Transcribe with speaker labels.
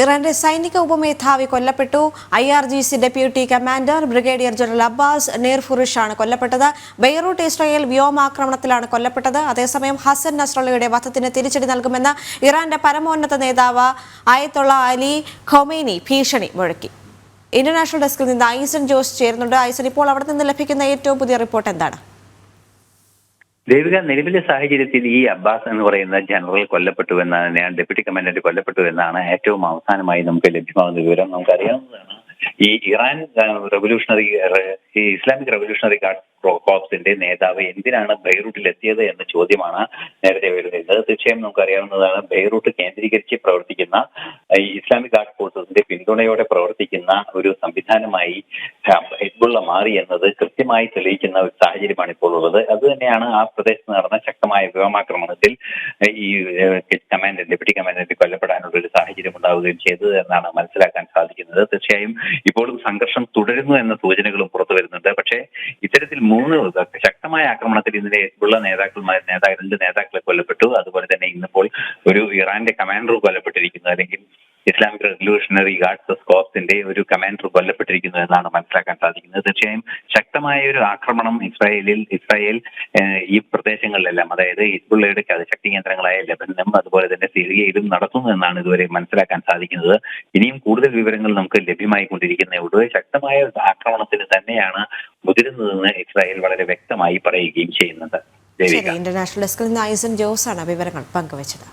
Speaker 1: ഇറാന്റെ സൈനിക ഉപമേധാവി കൊല്ലപ്പെട്ടു. I R G C deputy commander brigadier general Abbas Nilforoushan ആണ് കൊല്ലപ്പെട്ടത്. ബെയ്റൂട്ട് ഇസ്രായേൽ വ്യോമാക്രമണത്തിലാണ് കൊല്ലപ്പെട്ടത്. അതേസമയം ഹസൻ നസ്രള്ളയുടെ വധത്തിന് തിരിച്ചടി നൽകുമെന്ന് ഇറാന്റെ പരമോന്നത നേതാവ് ആയത്തുള്ള അലി ഖൊമൈനി ഭീഷണി മുഴക്കി. ഇന്റർനാഷണൽ ഡെസ്കിൽ നിന്ന് ഐസൻ ജോസ് ചേരുന്നുണ്ട്. ഐസൻ ഇപ്പോൾ അവിടെ നിന്ന് ലഭിക്കുന്ന ഏറ്റവും പുതിയ റിപ്പോർട്ട് എന്താണ്?
Speaker 2: ദേവിക നിലവിലെ സാഹചര്യത്തിൽ ഈ അബ്ബാസ് എന്ന് പറയുന്ന ജനറൽ കൊല്ലപ്പെട്ടു എന്നാണ് ഡെപ്യൂട്ടി കമാൻഡന്റ് കൊല്ലപ്പെട്ടു എന്നാണ് ഏറ്റവും അവസാനമായി നമുക്ക് ലഭ്യമാകുന്ന വിവരം നമുക്കറിയാവുന്നതാണ്. ഈ ഇറാൻ റവല്യൂഷണറി ഈ ഇസ്ലാമിക് റവല്യൂഷണറി ഗാർഡ് കോപ്സിന്റെ നേതാവ് എന്തിനാണ് ബെയ്റൂട്ടിൽ എത്തിയത് എന്ന ചോദ്യമാണ് നേരത്തെ വരുന്നത്. തീർച്ചയായും നമുക്കറിയാവുന്നതാണ് ബെയ്റൂട്ട് കേന്ദ്രീകരിച്ച് പ്രവർത്തിക്കുന്ന ഇസ്ലാമിക് ഗാർഡ് ഫോഴ്സസിന്റെ പിന്തുണയോടെ പ്രവർത്തിക്കുന്ന ഒരു സംവിധാനമായി ഹിസ്ബുള്ള മാറി എന്നത് കൃത്യമായി തെളിയിക്കുന്ന ഒരു സാഹചര്യമാണ് ഇപ്പോൾ ഉള്ളത്. അത് തന്നെയാണ് ആ പ്രദേശത്ത് നടന്ന ശക്തമായ വ്യോമാക്രമണത്തിൽ ഈ കമാൻഡർ ഡെപ്യൂട്ടി കമാൻഡന്റ് കൊല്ലപ്പെടാനുള്ള ഒരു സാഹചര്യം ഉണ്ടാവുകയും ചെയ്തത് എന്നാണ് മനസ്സിലാക്കാൻ സാധിക്കുന്നത്. തീർച്ചയായും ഇപ്പോഴും സംഘർഷം തുടരുന്നു എന്ന സൂചനകളും പുറത്തു വരുന്നുണ്ട്. പക്ഷേ ഇത്തരത്തിൽ മൂന്ന് ശക്തമായ ആക്രമണത്തിൽ ഇന്നലെ ഹിസ്ബുള്ള നേതാക്കൾ നേതാ രണ്ട് നേതാക്കളെ കൊല്ലപ്പെട്ടു. അതുപോലെ തന്നെ ഇന്നിപ്പോൾ ഒരു ഇറാന്റെ കമാൻഡർ കൊല്ലപ്പെട്ടിരിക്കുന്നു. അല്ലെങ്കിൽ ഇസ്ലാമിക് റെവല്യൂഷണറി ഗാർഡ്സ് ഓഫ് കോപ്സിന്റെ ഒരു കമാൻഡർ കൊല്ലപ്പെട്ടിരിക്കുന്നു എന്നാണ് മനസ്സിലാക്കാൻ സാധിക്കുന്നത്. തീർച്ചയായും ശക്തമായ ഒരു ആക്രമണം ഇസ്രായേലിൽ ഇസ്രായേൽ ഈ പ്രദേശങ്ങളിലെല്ലാം അതായത് ഹിസ്ബുള്ളയുടെ ശക്തി കേന്ദ്രങ്ങളായ ലബനനും അതുപോലെ തന്നെ സിറിയയിലും നടത്തുന്നു എന്നാണ് ഇതുവരെ മനസ്സിലാക്കാൻ സാധിക്കുന്നത്. ഇനിയും കൂടുതൽ വിവരങ്ങൾ നമുക്ക് ലഭ്യമായി കൊണ്ടിരിക്കുന്നേ ഉള്ളൂ. ശക്തമായ ആക്രമണത്തിന് തന്നെയാണ് മുതിരുന്നതെന്ന് ഇസ്രായേൽ വളരെ വ്യക്തമായി പറയുകയും ചെയ്യുന്നത്
Speaker 1: ഇന്റർനാഷണൽ ഡെസ്കിൽ നിന്ന് ഐസൻ ജോസ് ആണ് വിവരങ്ങൾ പങ്കുവച്ചത്.